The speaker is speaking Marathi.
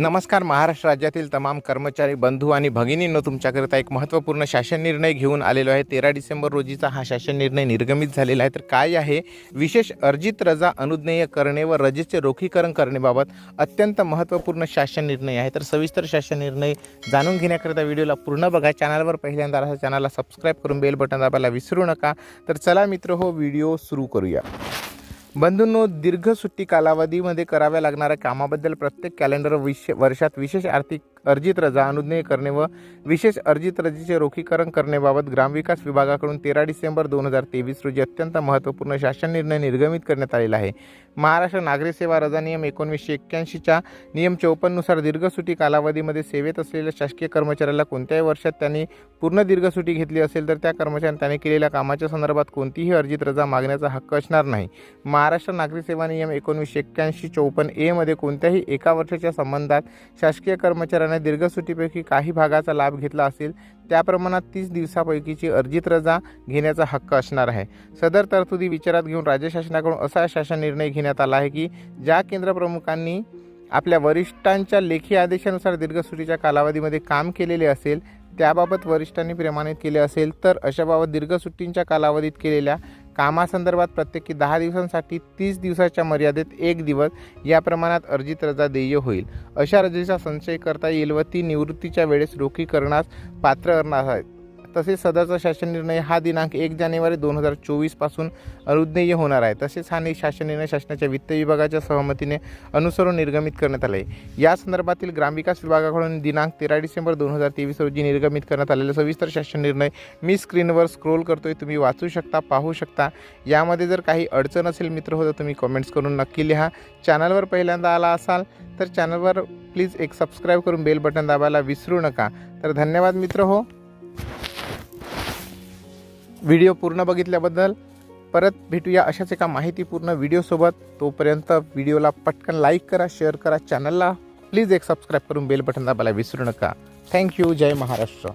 नमस्कार महाराष्ट्र राज्यातील तमाम कर्मचारी बंधू आणि भगिनींनो तुमच्याकरिता एक महत्त्वपूर्ण शासन निर्णय घेऊन आलेलो आहे. तेरा डिसेंबर रोजीचा हा शासन निर्णय निर्गमित झालेला आहे. तर काय आहे? विशेष अर्जित रजा अनुज्ञेय करणे व रजेचे रोखीकरण करण्याबाबत अत्यंत महत्त्वपूर्ण शासन निर्णय आहे. तर सविस्तर शासन निर्णय जाणून घेण्याकरिता व्हिडिओला पूर्ण बघा. चॅनलवर पहिल्यांदा असा चॅनलला सबस्क्राईब करून बेल बटन दाबायला विसरू नका. तर चला मित्र हो व्हिडिओ सुरू करूया. बंधूंनो दीर्घ सुट्टी कालावधीमध्ये कराव्या लागणाऱ्या कामाबद्दल प्रत्येक कॅलेंडर विश वर्षात विशेष आर्थिक अर्जित रजा अनुज्ञेय करणे व विशेष अर्जित रजेचे रोखीकरण करण्याबाबत ग्रामविकास विभागाकडून तेरा डिसेंबर दोन हजार तेवीस रोजी अत्यंत महत्त्वपूर्ण शासन निर्णय निर्गमित करण्यात आलेला आहे. महाराष्ट्र नागरी सेवा रजा नियम एकोणीसशे एक्क्याऐंशीच्या नियम चौपन्ननुसार दीर्घसुटी कालावधीमध्ये सेवेत असलेल्या शासकीय कर्मचाऱ्याला कोणत्याही वर्षात त्यांनी पूर्ण दीर्घसुटी घेतली असेल तर त्या कर्मचाऱ्याने त्याने केलेल्या कामाच्या संदर्भात कोणतीही अर्जित रजा मागण्याचा हक्क असणार नाही. महाराष्ट्र नागरी सेवा नियम एकोणीसशे एक्क्याऐंशी चौपन्न एमध्ये कोणत्याही एका वर्षाच्या संबंधात शासकीय कर्मचाऱ्याने दीर्घ सुट्टीपैकी काही भागाचा लाभ घेतला असेल त्या प्रमाणात तीस दिवसापैकीची अर्जित रजा घेण्याचा हक्क असणार आहे. सदर तरतुदी विचारात घेऊन राज्य शासनाकडून असा शासन निर्णय घेण्यात आला आहे की ज्या केंद्रप्रमुखांनी आपल्या वरिष्ठांच्या लेखी आदेशानुसार दीर्घ सुट्टीच्या कालावधीमध्ये काम केलेले असेल त्याबाबत वरिष्ठांनी प्रमाणित केले असेल तर अशाबाबत दीर्घ सुट्टींच्या कालावधीत केलेल्या कामासंदर्भात प्रत्येकी दहा दिवसांसाठी तीस दिवसाच्या मर्यादेत एक दिवस या प्रमाणात अर्जित रजा देय होईल. अशा रजेचा संचय करता येईल व ती निवृत्तीच्या वेळेस रोखी करण्यास पात्र असणार आहेत तसेच सदरचा शासन निर्णय हा दिनांक एक जानेवारी दोन हजार चोवीसपासून अनुज्ञेय होणार आहे. तसेच हा शासन निर्णय शासनाच्या वित्त विभागाच्या सहमतीने अनुसरून निर्गमित करण्यात आले या संदर्भातील ग्रामविकास विभागाकडून दिनांक तेरा डिसेंबर दोन हजार तेवीस रोजी निर्गमित करण्यात आलेला सविस्तर शासन निर्णय मी स्क्रीनवर स्क्रोल करतोय. तुम्ही वाचू शकता पाहू शकता. यामध्ये जर काही अडचण असेल मित्र हो तर तुम्ही कमेंट्स करून नक्की लिहा. चॅनलवर पहिल्यांदा आला असाल तर चॅनलवर प्लीज एक सबस्क्राईब करून बेल बटन दाबायला विसरू नका. तर धन्यवाद मित्र हो. व्हिडिओ पूर्ण बघितल्याबद्दल परत भेटूया अशाच एका माहितीपूर्ण व्हिडिओसोबत. तोपर्यंत व्हिडिओला पटकन लाईक करा शेअर करा चॅनलला. प्लीज एक सबस्क्राईब करून बेल बटन दाबायला विसरू नका. थँक्यू जय महाराष्ट्र.